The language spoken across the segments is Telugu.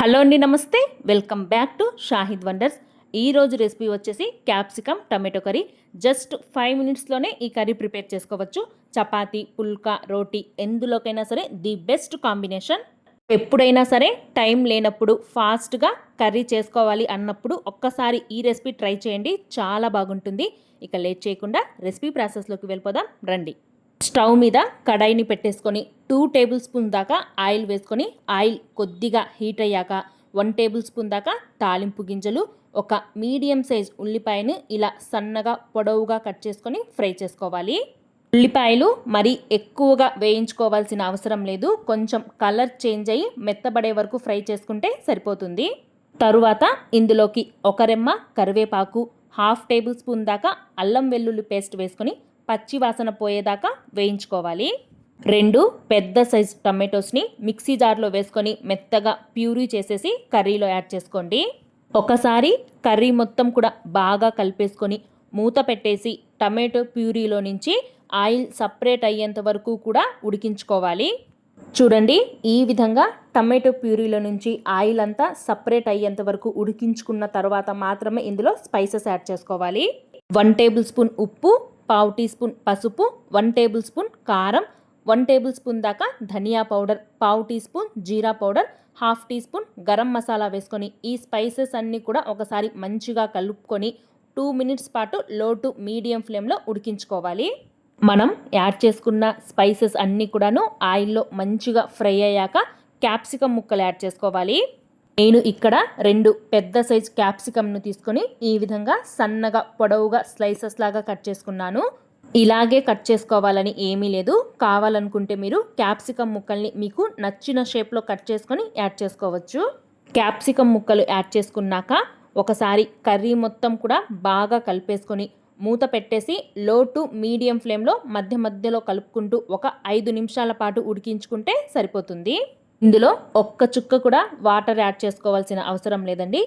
హలో అండి నమస్తే. Welcome back to Shahid wonders ఈ రోజు రెసిపీ వచ్చేసి capsicum tomato curry just five మినిట్స్లోనే ఈ కర్రీ ప్రిపేర్ చేసుకోవచ్చు. చపాతీ పుల్కా రోటీ ఎందులోకైనా సరే ది బెస్ట్ కాంబినేషన్ ఎప్పుడైనా సరే టైం లేనప్పుడు ఫాస్ట్గా కర్రీ చేసుకోవాలి అన్నప్పుడు ఒక్కసారి ఈ రెసిపీ ట్రై చేయండి. చాలా బాగుంటుంది. ఇక లేట్ చేయకుండా రెసిపీ ప్రాసెస్లోకి వెళ్ళిపోదాం. రండి. స్టవ్ మీద కడాయిని పెట్టేసుకొని టూ టేబుల్ స్పూన్ దాకా ఆయిల్ వేసుకొని ఆయిల్ కొద్దిగా హీట్ అయ్యాక వన్ టేబుల్ స్పూన్ దాకా తాలింపు గింజలు ఒక మీడియం సైజ్ ఉల్లిపాయను ఇలా సన్నగా పొడవుగా కట్ చేసుకొని ఫ్రై చేసుకోవాలి. ఉల్లిపాయలు మరీ ఎక్కువగా వేయించుకోవాల్సిన అవసరం లేదు. కొంచెం కలర్ చేంజ్ అయ్యి మెత్తబడే వరకు ఫ్రై చేసుకుంటే సరిపోతుంది. తరువాత ఇందులోకి ఒక రెమ్మ కరివేపాకు హాఫ్ టేబుల్ స్పూన్ దాకా అల్లం వెల్లుల్లి పేస్ట్ వేసుకొని పచ్చి వాసన పోయేదాకా వేయించుకోవాలి. రెండు పెద్ద సైజ్ టమాటోస్ని మిక్సీ జార్లో వేసుకొని మెత్తగా ప్యూరీ చేసేసి కర్రీలో యాడ్ చేసుకోండి. ఒకసారి కర్రీ మొత్తం కూడా బాగా కలిపేసుకొని మూత పెట్టేసి టమాటో ప్యూరీలో నుంచి ఆయిల్ సపరేట్ అయ్యేంత వరకు కూడా ఉడికించుకోవాలి. చూడండి ఈ విధంగా టమాటో ప్యూరీలో నుంచి ఆయిల్ అంతా సపరేట్ అయ్యేంత వరకు ఉడికించుకున్న తర్వాత మాత్రమే ఇందులో స్పైసెస్ యాడ్ చేసుకోవాలి. వన్ టేబుల్ స్పూన్ ఉప్పు పావు టీ స్పూన్ పసుపు వన్ టేబుల్ స్పూన్ కారం వన్ టేబుల్ స్పూన్ దాకా ధనియా పౌడర్ పావు టీ స్పూన్ జీరా powder half teaspoon garam masala వేసుకొని ఈ స్పైసెస్ అన్నీ కూడా ఒకసారి మంచిగా కలుపుకొని టూ మినిట్స్ పాటు లో టు మీడియం ఫ్లేమ్లో ఉడికించుకోవాలి. మనం యాడ్ చేసుకున్న స్పైసెస్ అన్నీ కూడాను ఆయిల్లో మంచిగా ఫ్రై అయ్యాక క్యాప్సికమ్ ముక్కలు యాడ్ చేసుకోవాలి. నేను ఇక్కడ రెండు పెద్ద సైజ్ క్యాప్సికమ్ను తీసుకొని ఈ విధంగా సన్నగా పొడవుగా స్లైసెస్ లాగా కట్ చేసుకున్నాను. ఇలాగే కట్ చేసుకోవాలని ఏమీ లేదు. కావాలనుకుంటే మీరు క్యాప్సికమ్ ముక్కల్ని మీకు నచ్చిన షేప్లో కట్ చేసుకొని యాడ్ చేసుకోవచ్చు. క్యాప్సికమ్ ముక్కలు యాడ్ చేసుకున్నాక ఒకసారి కర్రీ మొత్తం కూడా బాగా కలిపేసుకొని మూత పెట్టేసి లో టు మీడియం ఫ్లేమ్లో మధ్య మధ్యలో కలుపుకుంటూ ఒక ఐదు నిమిషాల పాటు ఉడికించుకుంటే సరిపోతుంది. ఇందులో ఒక్క చుక్క కూడా వాటర్ యాడ్ చేసుకోవాల్సిన అవసరం లేదండి.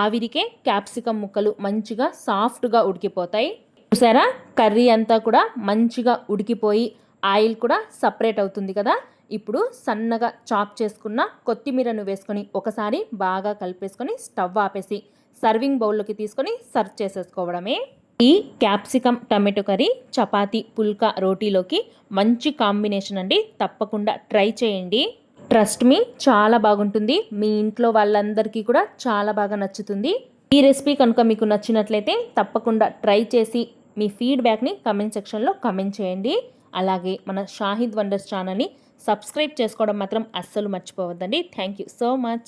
ఆవిరికే క్యాప్సికమ్ ముక్కలు మంచిగా సాఫ్ట్గా ఉడికిపోతాయి. చూసారా? కర్రీ అంతా కూడా మంచిగా ఉడికిపోయి ఆయిల్ కూడా సపరేట్ అవుతుంది కదా? ఇప్పుడు సన్నగా చాప్ చేసుకున్న కొత్తిమీరను వేసుకొని ఒకసారి బాగా కలిపేసుకొని స్టవ్ ఆపేసి సర్వింగ్ బౌల్లోకి తీసుకొని సర్వ్ చేసేసుకోవడమే. ఈ capsicum tomato curry chapati phulka రోటీలోకి మంచి కాంబినేషన్ అండి. తప్పకుండా ట్రై చేయండి. ట్రస్ట్ మీ చాలా బాగుంటుంది. మీ ఇంట్లో వాళ్ళందరికీ కూడా చాలా బాగా నచ్చుతుంది. ఈ రెసిపీ కనుక మీకు నచ్చినట్లయితే తప్పకుండా ట్రై చేసి మీ ఫీడ్బ్యాక్ని కమెంట్ సెక్షన్లో కమెంట్ చేయండి. అలాగే మన షాహిద్ వండర్స్ ఛానల్ని సబ్స్క్రైబ్ చేసుకోవడం మాత్రం అస్సలు మర్చిపోవద్దండి. Thank you so much.